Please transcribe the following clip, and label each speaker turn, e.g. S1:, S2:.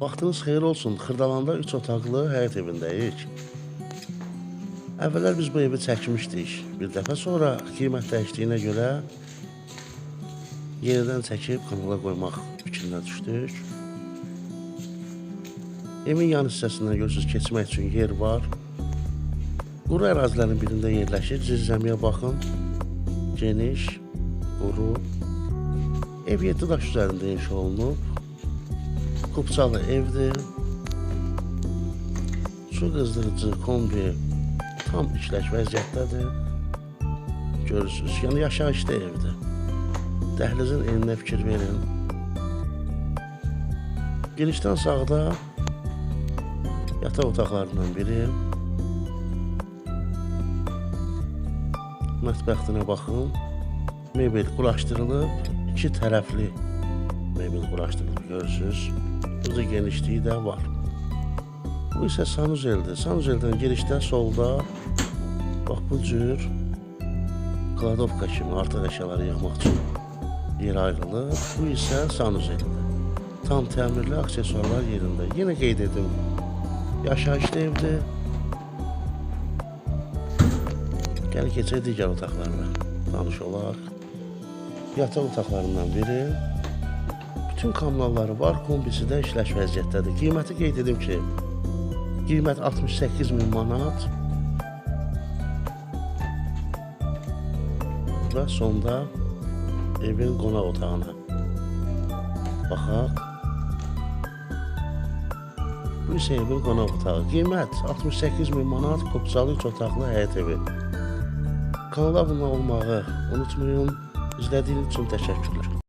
S1: Vaxtınız xeyir olsun. Xırdalanda 3 otaqlı həyət evindəyik. Əvvəllər biz bu evi çəkmişdik. Bir dəfə sonra qiymət dəyişdiyinə görə yenidən çəkib kanala qoymaq fikrinə düşdük. Evin yan hissəsindən görürsünüz keçmək üçün yer var. Quru ərazilərin birində yerləşir. Zirzəmiyə baxın. Geniş, quru. Ev 7 daş üzərində inşa olunub. Kupçalı evdir. Su qızdırıcı, kombi tam işləş vəziyyətdədir. Görürsünüz, yəni yaşayışlı evdir. Dəhlizin eninə fikir verin. Girişdən sağda yataq otaqlarından biri. Mətbəxtinə baxın. Mebel quraşdırılıb, iki tərəfli mebel quraşdırılıb, görürsünüz. Burada genişliyi də var. Bu isə sanuzeldir. Sanuzeldən girişdə solda bax bu cür kladovka kimi artıq əşyaları yığmaq üçün yer ayrılıb. Bu isə sanuzeldir. Tam təmirli aksesuarlar yerində. Yenə qeyd edim. Yaşayışlı evdir. Gəl keçək digər otaqlarına. Tanış olaq. Yataq otaqlarından biri. Bütün kommunalları var, kombisi də işləş vəziyyətdədir. Qiyməti qeyd edim ki, qiymət 68 min manat. Və sonda evin qonaq otağına baxaq. Bu isə evin qonaq otağı. Qiymət 68 min manat, kopçalı 3 otaqlı həyət evi. Kanala abunə olmağı unutmayın. İzlədiyiniz üçün təşəkkürlər.